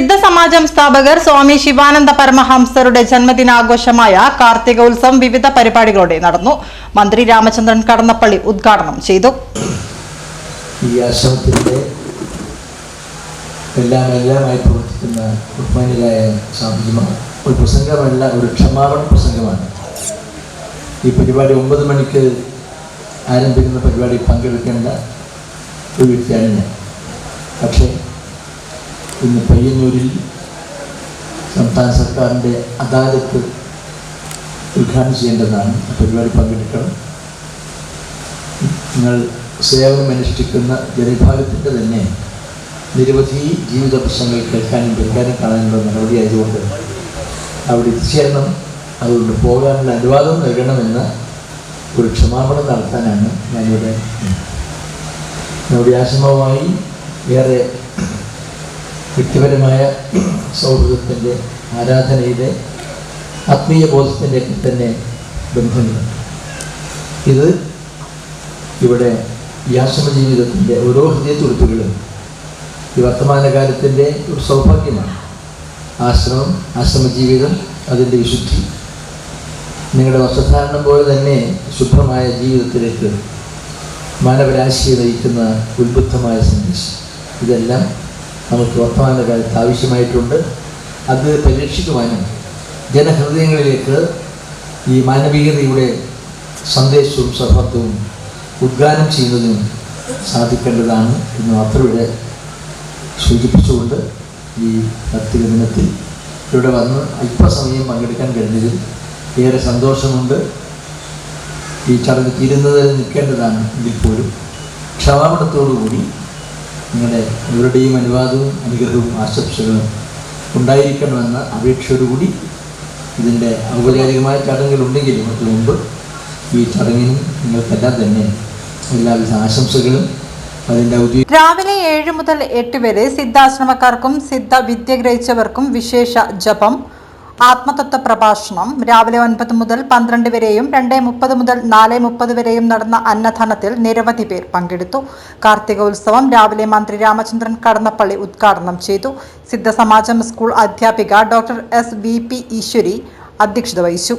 Siddha Samajam സ്ഥാപകർ Swami Sivananda പരമഹംസരുടെ ജന്മദിനാഘോഷമായ കാർത്തിക ഉത്സവം വിവിധ പരിപാടികളോടെ നടന്നു. മന്ത്രി രാമചന്ദ്രൻ കടന്നപ്പള്ളി ഉദ്ഘാടനം ചെയ്തു. ഈ ആശ്രമത്തിന്റെ എല്ലാം എല്ലാമായി പ്രവർത്തിക്കുന്ന ബഹുമാനിയായ ഒരു പ്രസംഗമല്ല ഒരു ക്ഷമാപണ പ്രസംഗമാണ്. ഈ പരിപാടി ഒമ്പത് മണിക്ക് ആരംഭിക്കുന്ന പരിപാടി പങ്കെടുക്കേണ്ട ഒരു വ്യക്തിയാണ് ഞാൻ. പക്ഷേ ഇന്ന് പയ്യന്നൂരിൽ സംസ്ഥാന സർക്കാരിന്റെ അദാലത്ത് ഉദ്ഘാടനം ചെയ്യേണ്ടതാണ്. പരിപാടി പങ്കെടുക്കണം. നിങ്ങൾ സേവനം അനുഷ്ഠിക്കുന്ന ജനവിഭാഗത്തിന്റെ തന്നെ നിരവധി ജീവിത പ്രശ്നങ്ങൾ കേൾക്കാനും പരിഹാരം കാണാനുള്ള നടപടി ആയതുകൊണ്ട് അവിടെ എത്തിച്ചേരണം. അതുകൊണ്ട് പോകാനുള്ള അനുവാദം നൽകണമെന്ന് ഒരു ക്ഷമാപണം നടത്താനാണ് ഞാനിവിടെ. നമ്മുടെ ആശ്രമവുമായി ഏറെ വ്യക്തിപരമായ സൗഹൃദത്തിന്റെ ആരാധനയുടെ ആത്മീയ ബോധത്തിന്റെ തന്നെ ബന്ധങ്ങൾ. ഇത് ഇവിടെ യാശ്രമ ജീവിതത്തിന്റെ ഓരോ ഹൃദയത്തുറുപ്പുകളും ഈ വർത്തമാനകാലത്തിന്റെ ഒരു സൗഭാഗ്യമാണ്. ആശ്രമം ആശ്രമജീവിതം അതിന്റെ വിശുദ്ധി. നിങ്ങളുടെ വസ്ത്രധാരണം പോലെ തന്നെ ശുദ്ധമായ ജീവിതത്തിലേക്ക് മാനവരാശിയെ നയിക്കുന്ന ഉത്ബുദ്ധമായ സന്ദേശം. ഇതെല്ലാം നമുക്ക് വർത്തമാന കാലത്ത് ആവശ്യമായിട്ടുണ്ട്. അത് പരീക്ഷിക്കുവാനും ജനഹൃദയങ്ങളിലേക്ക് ഈ മാനവികതയുടെ സന്ദേശവും സൗഹാർദ്ദവും ഉദ്ഘാനം ചെയ്യുന്നതിനും സാധിക്കേണ്ടതാണ് എന്ന് മാത്രം ഇവിടെ സൂചിപ്പിച്ചുകൊണ്ട് ഈ കത്തിക ദിനത്തിൽ ഇവിടെ വന്ന് അല്പസമയം പങ്കെടുക്കാൻ കഴിഞ്ഞതിൽ ഏറെ സന്തോഷമുണ്ട്. ഈ ചടങ്ങ് തീരുന്നത് നിൽക്കേണ്ടതാണ് എങ്കിൽ പോലും ക്ഷമാപണത്തോടുകൂടി നിങ്ങളുടെ ഇവരുടെയും അനുവാദവും അനുഗ്രഹവും ആശംസകളും ഉണ്ടായിരിക്കണമെന്ന അപേക്ഷയോടുകൂടി ഇതിന്റെ ഔപചാരികമായ ചടങ്ങുകളുണ്ടെങ്കിലും അതിനു മുമ്പ് ഈ ചടങ്ങിനും നിങ്ങൾക്കെല്ലാം തന്നെ എല്ലാവിധ ആശംസകളും രാവിലെ ഏഴ് മുതൽ എട്ട് വരെ സിദ്ധാശ്രമക്കാർക്കും സിദ്ധ വിദ്യ ഗ്രഹിച്ചവർക്കും വിശേഷ ജപം. ആത്മതത്വ പ്രഭാഷണം രാവിലെ ഒൻപത് മുതൽ പന്ത്രണ്ട് വരെയും രണ്ട് മുപ്പത് മുതൽ നാല് മുപ്പത് വരെയും നടന്ന അന്നദാനത്തിൽ നിരവധി പേർ പങ്കെടുത്തു. കാർത്തിക ഉത്സവം രാവിലെ മന്ത്രി രാമചന്ദ്രൻ കടന്നപ്പള്ളി ഉദ്ഘാടനം ചെയ്തു. സിദ്ധസമാജം സ്കൂൾ അധ്യാപിക doctor S V P Easwari അധ്യക്ഷത വഹിച്ചു.